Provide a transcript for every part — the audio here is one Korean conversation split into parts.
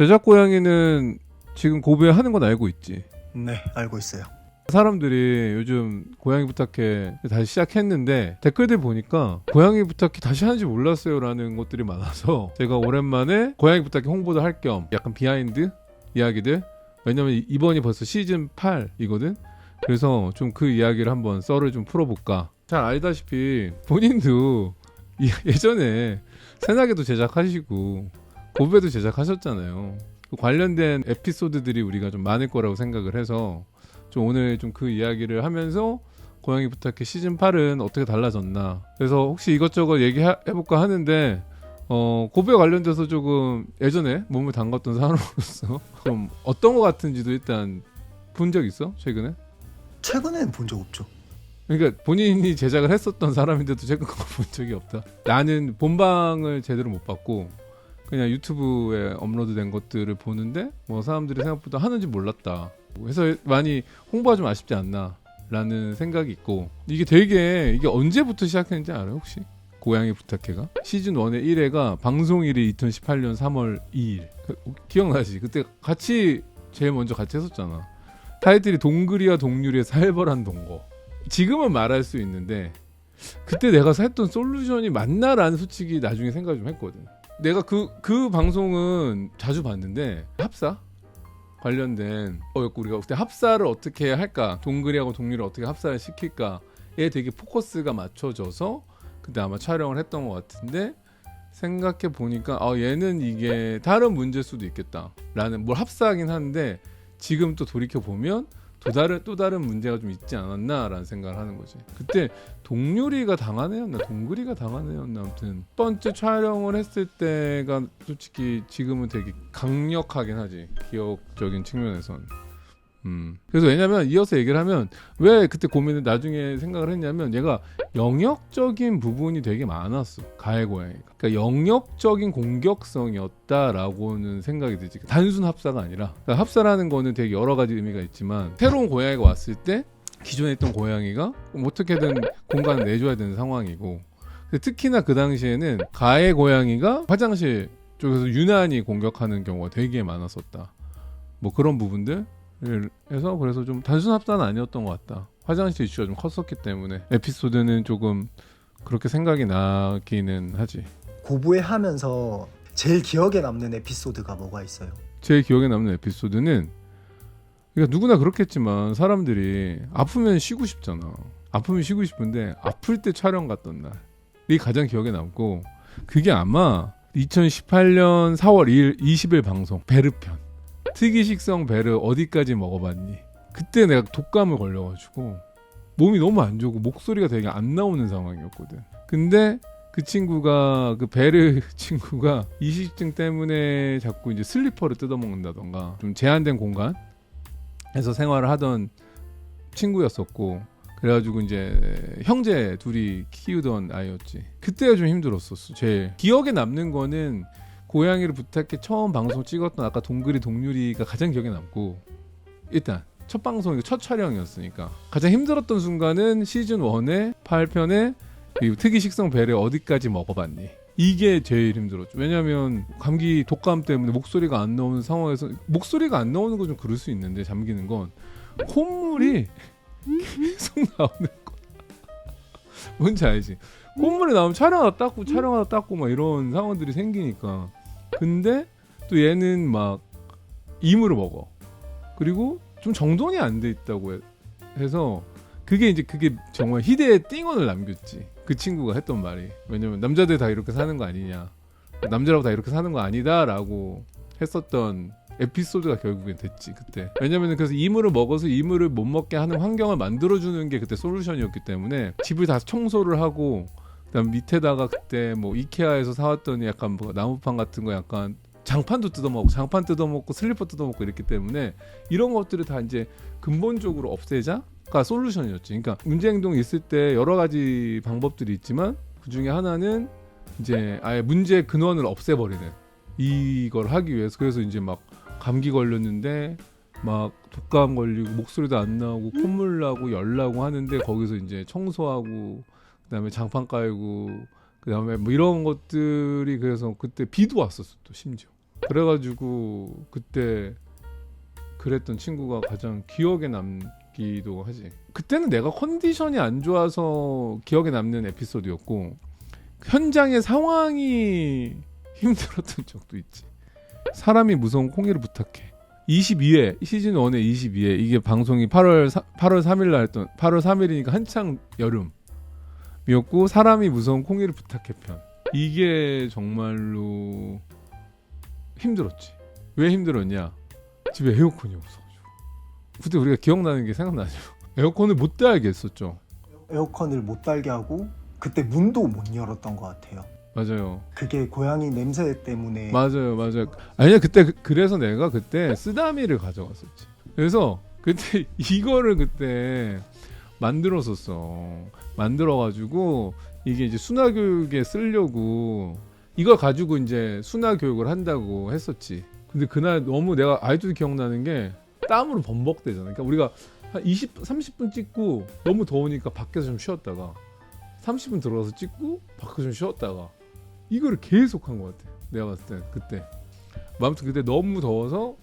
제작 고양이는 지금 고베 하는 건 알고 있지. 네, 알고 있어요. 사람들이 요즘 고양이 부탁해 다시 시작했는데 댓글들 보니까 고양이 부탁해 다시 하는지 몰랐어요라는 것들이 많아서 제가 오랜만에 고양이 부탁해 홍보도 할 겸 약간 비하인드 이야기들 왜냐면 이- 이번이 벌써 시즌 8이거든 그래서 좀 그 이야기를 한번 썰을 좀 풀어볼까 잘 알다시피 본인도 이- 예전에 새나게도 제작하시고 고베도 제작하셨잖아요. 그 관련된 에피소드들이 우리가 좀 많을 거라고 생각을 해서 좀 오늘 좀 그 이야기를 하면서 고양이 부탁해 시즌 8은 어떻게 달라졌나. 그래서 혹시 이것저것 얘기해볼까 하는데 어 고베 관련돼서 조금 예전에 몸을 담갔던 사람으로서 좀 어떤 거 같은지도 일단 본 적 있어? 최근에? 최근엔 본 적 없죠. 그러니까 본인이 제작을 했었던 사람인데도 최근 거본 적이 없다. 나는 본방을 제대로 못 봤고 그냥 유튜브에 업로드된 것들을 보는데 뭐 사람들이 생각보다 하는지 몰랐다. 그래서 많이 홍보가 좀 아쉽지 않나 라는 생각이 있고 이게 되게 이게 언제부터 시작했는지 알아요 혹시? 고양이 부탁해가? 시즌 1의 1회가 방송일이 2018년 3월 2일. 그, 기억나지? 그때 같이 제일 먼저 같이 했었잖아. 타이틀이 동그리와 동률의 살벌한 동거. 지금은 말할 수 있는데 그때 내가 했던 솔루션이 맞나라는 솔직히 나중에 생각 좀 했거든 내가 그 그 방송은 자주 봤는데 합사 관련된 어였고 우리가 그때 합사를 어떻게 할까 동그리하고 동률을 어떻게 합사를 시킬까에 되게 포커스가 맞춰져서 그때 아마 촬영을 했던 것 같은데 생각해 보니까 아 얘는 이게 다른 문제일 수도 있겠다라는 뭘 합사하긴 하는데 지금 또 돌이켜 보면 또 다른 또 다른 문제가 좀 있지 않았나라는 생각을 하는 거지. 그때 동률이가 당한 애였나 동그리가 당한 애였나 아무튼 첫 번째 촬영을 했을 때가 솔직히 지금은 되게 강력하긴 하지 기억적인 측면에선. 음. 그래서 왜냐면 이어서 얘기를 하면 왜 그때 고민을 나중에 생각을 했냐면 얘가 영역적인 부분이 되게 많았어 가해 고양이. 그러니까 영역적인 공격성이었다라고는 생각이 들지. 단순 합사가 아니라 그러니까 합사라는 거는 되게 여러 가지 의미가 있지만 새로운 고양이가 왔을 때 기존에 있던 고양이가 어떻게든 공간을 내줘야 되는 상황이고 특히나 그 당시에는 가해 고양이가 화장실 쪽에서 유난히 공격하는 경우가 되게 많았었다. 뭐 그런 부분들 해서 그래서 좀 단순 합사는 아니었던 것 같다. 화장실 이슈가 좀 컸었기 때문에 에피소드는 조금 그렇게 생각이 나기는 하지. 고부에 하면서 제일 기억에 남는 에피소드가 뭐가 있어요? 제일 기억에 남는 에피소드는 그러니까 누구나 그렇겠지만 사람들이 아프면 쉬고 싶잖아. 아프면 쉬고 싶은데 아플 때 촬영 갔던 날이 가장 기억에 남고 그게 아마 2018년 4월 2일 20일 방송 베르편 특이 식성 베르 어디까지 먹어봤니? 그때 내가 독감을 걸려가지고 몸이 너무 안 좋고 목소리가 되게 안 나오는 상황이었거든. 근데 그 친구가 그 베르 친구가 이식증 때문에 자꾸 이제 슬리퍼를 뜯어먹는다던가 좀 제한된 공간에서 생활을 하던 친구였었고 그래가지고 이제 형제 둘이 키우던 아이였지 그때가 좀 힘들었었어 제일 기억에 남는 거는 고양이를 부탁해 처음 방송 찍었던 아까 동그리 동률이가 가장 기억에 남고 일단 첫 방송 첫 촬영이었으니까 가장 힘들었던 순간은 시즌 1의 8편에 이 특이 식성 배를 어디까지 먹어봤니? 이게 제일 힘들었죠. 왜냐하면 감기 독감 때문에 목소리가 안 나오는 상황에서 목소리가 안 나오는 건 좀 그럴 수 있는데 잠기는 건 콧물이 계속 나오는 거. 뭔지 알지? 콧물이 나오면 촬영하다 닦고 촬영하다 닦고 막 이런 상황들이 생기니까. 근데 또 얘는 막 이물을 먹어. 그리고 좀 정돈이 안 돼 있다고 해- 해서 그게 이제 그게 정말 희대의 띵언을 남겼지. 그 친구가 했던 말이. 왜냐면 남자들 다 이렇게 사는 거 아니냐. 남자라고 다 이렇게 사는 거 아니다라고 했었던 에피소드가 결국엔 됐지 그때. 왜냐면 그래서 이물을 먹어서 이물을 못 먹게 하는 환경을 만들어주는 게 그때 솔루션이었기 때문에 집을 다 청소를 하고 그다음 밑에다가 그때 뭐 이케아에서 사왔던 약간 뭐 나무판 같은 거 약간 장판도 뜯어먹고 장판 뜯어먹고 슬리퍼 뜯어먹고 이랬기 때문에 이런 것들을 다 이제 근본적으로 없애자가 솔루션이었지. 그러니까 문제 행동이 있을 때 여러 가지 방법들이 있지만 그 중에 하나는 이제 아예 문제의 근원을 없애버리는 이걸 하기 위해서 그래서 이제 막 감기 걸렸는데 막 독감 걸리고 목소리도 안 나오고 콧물 나고 열 나고 하는데 거기서 이제 청소하고 그다음에 장판 깔고 그다음에 뭐 이런 것들이 그래서 그때 비도 왔었어 또 심지어 그래가지고 그때 그랬던 친구가 가장 기억에 남기도 하지. 그때는 내가 컨디션이 안 좋아서 기억에 남는 에피소드였고 현장의 상황이 힘들었던 적도 있지. 사람이 무서운 콩이를 부탁해. 22회 시즌 1의 22회 이게 방송이 8월 3, 8월 3일 날 했던 8월 3일이니까 한창 여름 이었고 사람이 무서운 콩이를 부탁해 편. 이게 정말로 힘들었지. 왜 힘들었냐? 집에 에어컨이 없어가지고. 그때 우리가 기억나는 게 생각나죠. 에어컨을 못 달게 했었죠. 에어컨을 못 달게 하고 그때 문도 못 열었던 것 같아요. 맞아요. 그게 고양이 냄새 때문에 맞아요, 맞아요. 아니야 그때 그- 그래서 내가 그때 쓰다미를 가져갔었지. 그래서 그때 이거를 그때 만들었었어. 만들어가지고 이게 이제 순화 교육에 쓰려고 이걸 가지고 이제 순화 교육을 한다고 했었지. 근데 그날 너무 내가 아직도 기억나는 게 땀으로 범벅대잖아. 그러니까 우리가 한 20, 30분 찍고 너무 더우니까 밖에서 좀 쉬었다가 30분 들어가서 찍고 밖에서 좀 쉬었다가 이거를 계속 한 것 같아. 내가 봤을 때 그때. 아무튼 그때 너무 더워서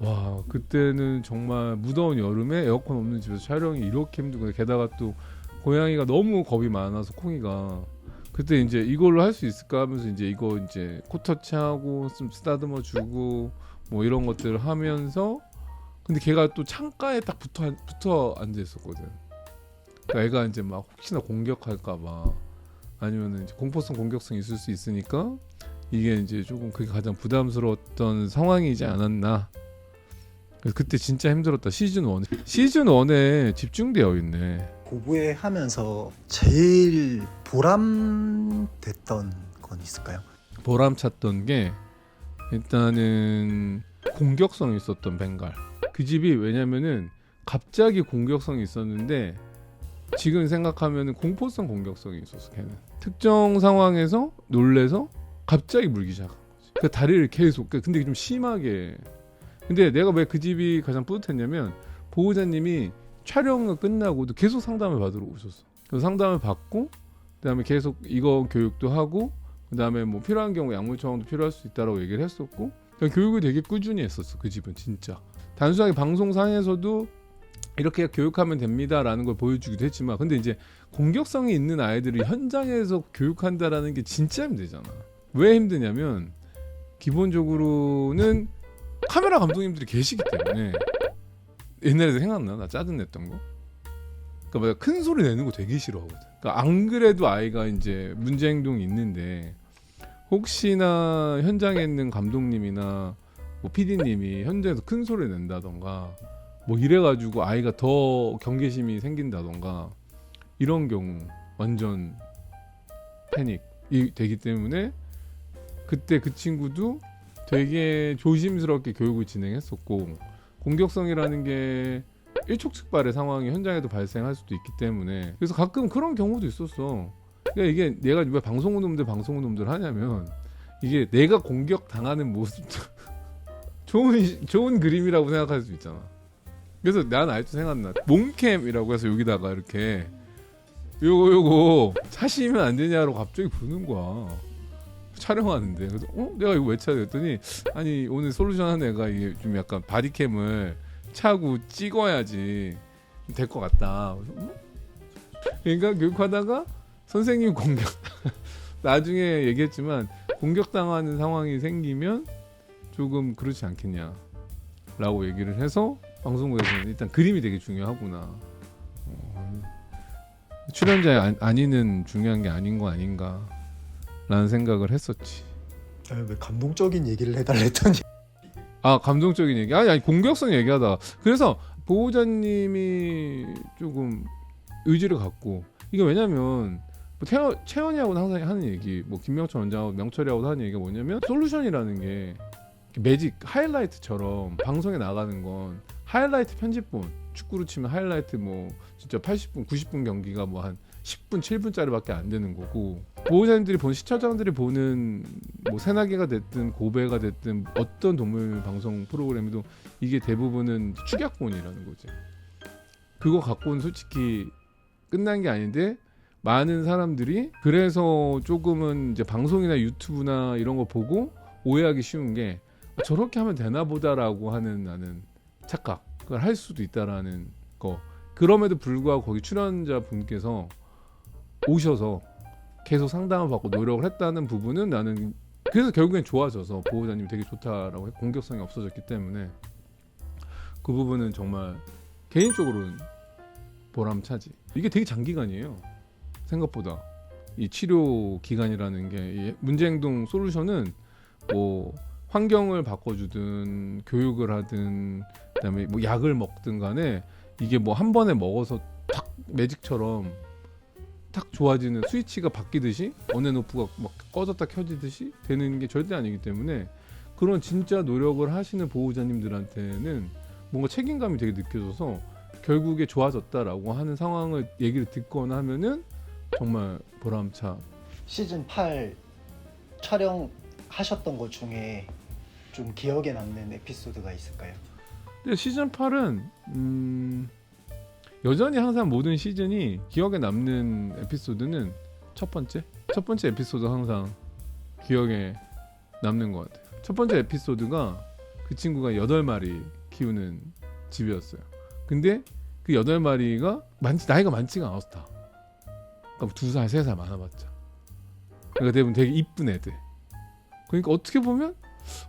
와 그때는 정말 무더운 여름에 에어컨 없는 집에서 촬영이 이렇게 힘들고 게다가 또 고양이가 너무 겁이 많아서 콩이가 그때 이제 이걸로 할 수 있을까 하면서 이제 이거 이제 코터치하고 좀 쓰다듬어 주고 뭐 이런 것들을 하면서 근데 걔가 또 창가에 딱 붙어 붙어 앉아 있었거든. 그러니까 애가 이제 막 혹시나 공격할까봐 아니면은 이제 공포성 공격성이 있을 수 있으니까 이게 이제 조금 그게 가장 부담스러웠던 상황이지 않았나. 그때 진짜 힘들었다. 시즌 1 시즌 1에 집중되어 있네. 고부에 하면서 제일 보람됐던 건 있을까요? 보람 찼던 게 일단은 공격성이 있었던 벵갈. 그 집이 왜냐면은 갑자기 공격성이 있었는데 지금 생각하면은 공포성 공격성이 있었어 걔는. 특정 상황에서 놀래서 갑자기 물기 시작한 거지. 그 다리를 계속 그- 근데 좀 심하게 근데 내가 왜 그 집이 가장 뿌듯했냐면 보호자님이 촬영이 끝나고도 계속 상담을 받으러 오셨어. 그 상담을 받고 그다음에 계속 이거 교육도 하고 그다음에 뭐 필요한 경우 약물 처방도 필요할 수 있다라고 얘기를 했었고 교육을 되게 꾸준히 했었어 그 집은 진짜. 단순하게 방송상에서도 이렇게 교육하면 됩니다라는 걸 보여주기도 했지만 근데 이제 공격성이 있는 아이들을 현장에서 교육한다라는 게 진짜 힘들잖아. 왜 힘드냐면 기본적으로는 카메라 감독님들이 계시기 때문에 옛날에 생각나 나 짜증냈던 거 그러니까 큰 소리 내는 거 되게 싫어하거든. 그러니까 안 그래도 아이가 이제 문제 행동이 있는데 혹시나 현장에 있는 감독님이나 뭐 PD님이 현장에서 큰 소리 낸다던가 뭐 이래가지고 아이가 더 경계심이 생긴다던가 이런 경우 완전 패닉이 되기 때문에 그때 그 친구도 되게 조심스럽게 교육을 진행했었고 공격성이라는 게 일촉즉발의 상황이 현장에도 발생할 수도 있기 때문에 그래서 가끔 그런 경우도 있었어. 그러니까 이게 내가 왜 방송우 놈들 방송우 놈들 하냐면 이게 내가 공격 당하는 모습도 좋은 좋은 그림이라고 생각할 수 있잖아. 그래서 난 아직도 생각나. 몽캠이라고 해서 여기다가 이렇게 요거 요거 차시면 안 되냐로 갑자기 부르는 거야. 촬영하는데 그래서 어 내가 이거 왜 그랬더니 아니 오늘 솔루션 하는 애가 이게 좀 약간 바디캠을 차고 찍어야지 될 것 같다. 어? 그러니까 교육하다가 선생님 공격 나중에 얘기했지만 공격당하는 상황이 생기면 조금 그렇지 않겠냐라고 얘기를 해서 방송국에서는 일단 그림이 되게 중요하구나. 어, 출연자의 안- 안위는 중요한 게 아닌 거 아닌가 라는 생각을 했었지. 아, 왜 감동적인 얘기를 해달랬더니. 아 감동적인 얘기? 아니 아니 공격성 얘기하다. 그래서 보호자님이 조금 의지를 갖고 이게 왜냐면 뭐 태어, 채원이하고는 항상 하는 얘기 뭐 김명철 원장하고 명철이하고 하는 얘기가 뭐냐면 솔루션이라는 게 매직 하이라이트처럼 방송에 나가는 건 하이라이트 편집본 축구로 치면 하이라이트 뭐 진짜 80분 90분 경기가 뭐 한 10분 7분짜리밖에 안 되는 거고 보호자님들이 본 시청자들이 보는 뭐 새나개가 됐든 고배가 됐든 어떤 동물 방송 프로그램에도 이게 대부분은 축약본이라는 거지. 그거 갖고는 솔직히 끝난 게 아닌데 많은 사람들이 그래서 조금은 이제 방송이나 유튜브나 이런 거 보고 오해하기 쉬운 게 아, 저렇게 하면 되나 보다라고 하는 나는 착각을 할 수도 있다라는 거 그럼에도 불구하고 거기 출연자 분께서 오셔서 계속 상담을 받고 노력을 했다는 부분은 나는 그래서 결국엔 좋아져서 보호자님 되게 좋다라고 해- 공격성이 없어졌기 때문에 그 부분은 정말 개인적으로는 보람차지. 이게 되게 장기간이에요. 생각보다. 이 치료 기간이라는 게이 문제 행동 솔루션은 뭐 환경을 바꿔주든 교육을 하든 그다음에 뭐 약을 먹든 간에 이게 뭐 한 번에 먹어서 탁 매직처럼 탁 좋아지는 스위치가 바뀌듯이 언앤오프가 막 꺼졌다 켜지듯이 되는 게 절대 아니기 때문에 그런 진짜 노력을 하시는 보호자님들한테는 뭔가 책임감이 되게 느껴져서 결국에 좋아졌다라고 하는 상황을 얘기를 듣거나 정말 보람차 시즌 8 촬영하셨던 것 중에 좀 기억에 남는 에피소드가 있을까요? 근데 시즌 8은 음, 여전히 항상 모든 시즌이 기억에 남는 에피소드는 첫 번째 첫 번째 에피소드 항상 기억에 남는 것 같아요. 첫 번째 에피소드가 그 친구가 여덟 마리 키우는 집이었어요. 근데 그 여덟 마리가 많지 나이가 많지가 않았어 다. 그러니까 두 살, 세 살 많아봤자. 그러니까 대부분 되게 이쁜 애들. 그러니까 어떻게 보면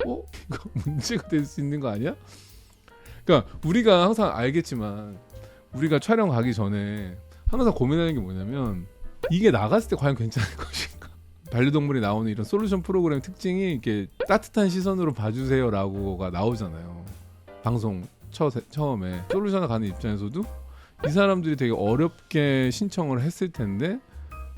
어 이거 문제가 될 수 있는 거 아니야? 그러니까 우리가 항상 알겠지만 우리가 촬영 가기 전에 항상 고민하는 게 뭐냐면 이게 나갔을 때 과연 괜찮을 것인가? 반려동물이 나오는 이런 솔루션 프로그램 특징이 이렇게 따뜻한 시선으로 봐주세요라고가 나오잖아요. 방송 처, 처음에 솔루션을 가는 입장에서도 이 사람들이 되게 어렵게 신청을 했을 텐데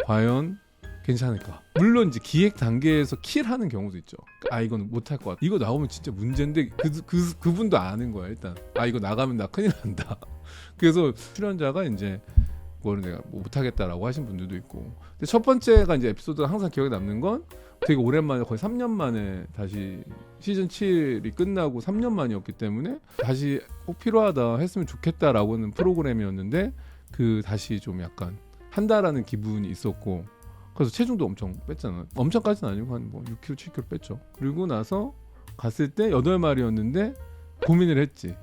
과연 괜찮을까? 물론 이제 기획 단계에서 킬하는 경우도 있죠. 아 이건 못할 것 같아. 이거 나오면 진짜 문제인데 그, 그 그분도 아는 거야 일단. 아 이거 나가면 나 큰일 난다. 그래서 출연자가 이제 그거를 내가 뭐 못하겠다라고 하신 분들도 있고. 근데 첫 번째가 이제 에피소드가 항상 기억에 남는 건 되게 오랜만에 거의 3년 만에 다시 시즌 7이 끝나고 3년 만이었기 때문에 다시 꼭 필요하다 했으면 좋겠다라고는 프로그램이었는데 그 다시 좀 약간 한다라는 기분이 있었고 그래서 체중도 엄청 뺐잖아. 엄청까지는 아니고 한 뭐 6kg, 7kg 뺐죠. 그리고 나서 갔을 때 8마리였는데 고민을 했지.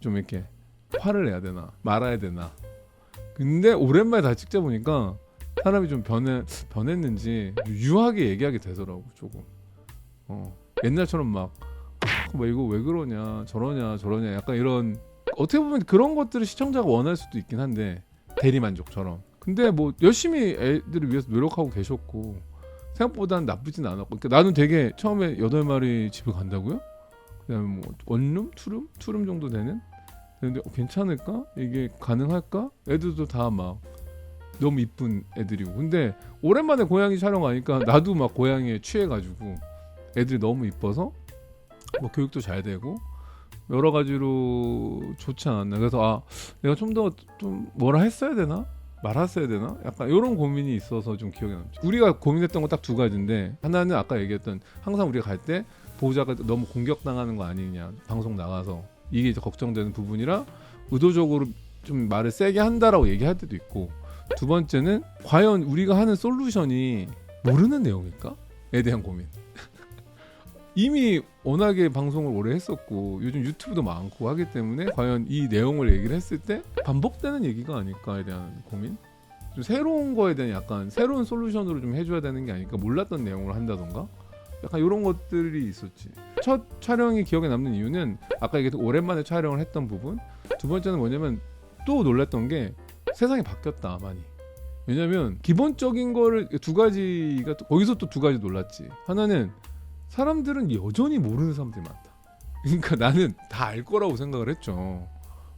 좀 이렇게 화를 내야 되나 말아야 되나. 근데 오랜만에 다시 찍자 보니까 사람이 좀 변해 변했는지 유하게 얘기하게 되더라고 조금. 어 옛날처럼 막 아, 뭐 이거 왜 그러냐 저러냐 저러냐 약간 이런 어떻게 보면 그런 것들을 시청자가 원할 수도 있긴 한데 대리 만족처럼. 근데 뭐 열심히 애들을 위해서 노력하고 계셨고 생각보다는 나쁘진 않았고 그러니까 나는 되게 처음에 여덟 마리 집을 간다고요? 그다음에 뭐 원룸, 투룸, 투룸 정도 되는 근데 어, 괜찮을까? 이게 가능할까? 애들도 다 막 너무 이쁜 애들이고. 근데 오랜만에 고양이 촬영하니까 나도 막 고양이에 취해가지고 애들이 너무 이뻐서 뭐 교육도 잘 되고 여러 가지로 좋지 않았나. 그래서 아 내가 좀 더좀 뭐라 했어야 되나? 말았어야 되나? 약간 이런 고민이 있어서 좀 기억에 남죠 우리가 고민했던 건 딱 두 가지인데 하나는 아까 얘기했던 항상 우리가 갈 때 보호자가 너무 공격당하는 거 아니냐. 방송 나가서 이게 이제 걱정되는 부분이라 의도적으로 좀 말을 세게 한다라고 얘기할 때도 있고 두 번째는 과연 우리가 하는 솔루션이 모르는 내용일까?에 대한 고민. 이미 워낙에 방송을 오래 했었고 요즘 유튜브도 많고 하기 때문에 과연 이 내용을 얘기를 했을 때 반복되는 얘기가 아닐까에 대한 고민. 좀 새로운 거에 대한 약간 새로운 솔루션으로 좀 해줘야 되는 게 아닐까 몰랐던 내용을 한다던가 약간 이런 것들이 있었지. 첫 촬영이 기억에 남는 이유는 아까 얘기했던 오랜만에 촬영을 했던 부분. 두 번째는 뭐냐면 또 놀랐던 게 세상이 바뀌었다 많이. 왜냐면 기본적인 거를 두 가지가 또- 거기서 또 두 가지 놀랐지. 하나는 사람들은 여전히 모르는 사람들이 많다. 그러니까 나는 다 알 거라고 생각을 했죠.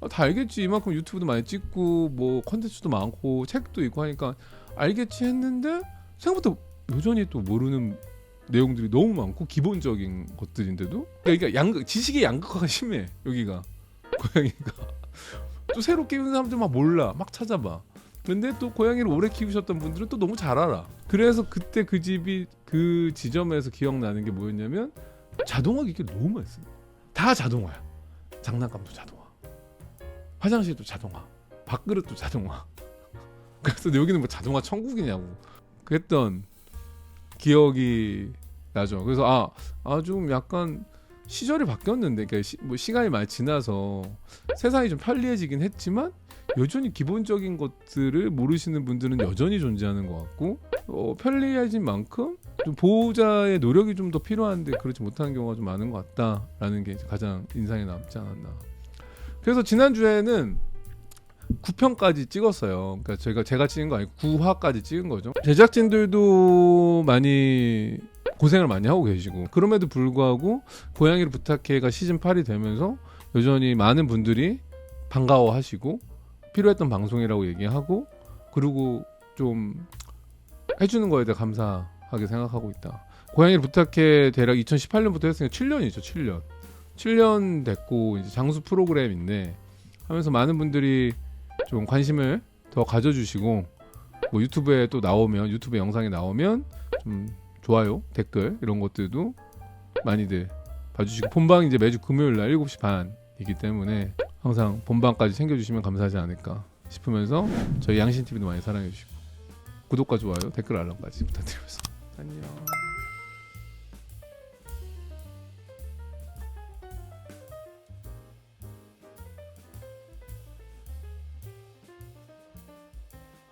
아, 다 알겠지. 이만큼 유튜브도 많이 찍고 뭐 컨텐츠도 많고 책도 있고 하니까 알겠지 했는데 생각보다 여전히 또 모르는 내용들이 너무 많고 기본적인 것들인데도? 그러니까 양 지식의 양극화가 심해 여기가. 고양이가. 또 새로 키우는 사람들 막 몰라 막 찾아봐. 근데 또 고양이를 오래 키우셨던 분들은 또 너무 잘 알아. 그래서 그때 그 집이 그 지점에서 기억나는 게 뭐였냐면 자동화 기기를 너무 많이 쓰는. 다 자동화야. 장난감도 자동화. 화장실도 자동화. 밥그릇도 자동화. 그래서 여기는 뭐 자동화 천국이냐고. 그랬던 기억이 나죠. 그래서 아, 아 좀 약간 시절이 바뀌었는데, 그러니까 시, 뭐 시간이 많이 지나서 세상이 좀 편리해지긴 했지만 여전히 기본적인 것들을 모르시는 분들은 여전히 존재하는 것 같고 어, 편리해진 만큼 좀 보호자의 노력이 좀 더 필요한데 그렇지 못하는 경우가 좀 많은 것 같다라는 게 가장 인상에 남지 않았나. 그래서 지난 주에는 9편까지 찍었어요. 그러니까 저희가 제가 찍은 거 아니고 9화까지 찍은 거죠. 제작진들도 많이 고생을 많이 하고 계시고 그럼에도 불구하고 고양이를 부탁해가 시즌 8이 되면서 여전히 많은 분들이 반가워하시고 필요했던 방송이라고 얘기하고 그리고 좀 해주는 거에 대해 감사하게 생각하고 있다. 고양이를 부탁해 대략 2018년부터 했으니까 7년이죠, 7년. 7년 됐고 이제 장수 프로그램인데 하면서 많은 분들이 좀 관심을 더 가져주시고 뭐 유튜브에 또 나오면 유튜브 영상에 나오면 좀 좋아요, 댓글 이런 것들도 많이들 봐주시고 본방 이제 매주 금요일 날 7시 반이기 때문에 항상 본방까지 챙겨주시면 감사하지 않을까 싶으면서 저희 양신 TV도 많이 사랑해 주시고 구독과 좋아요, 댓글 알람까지 부탁드리면서 안녕.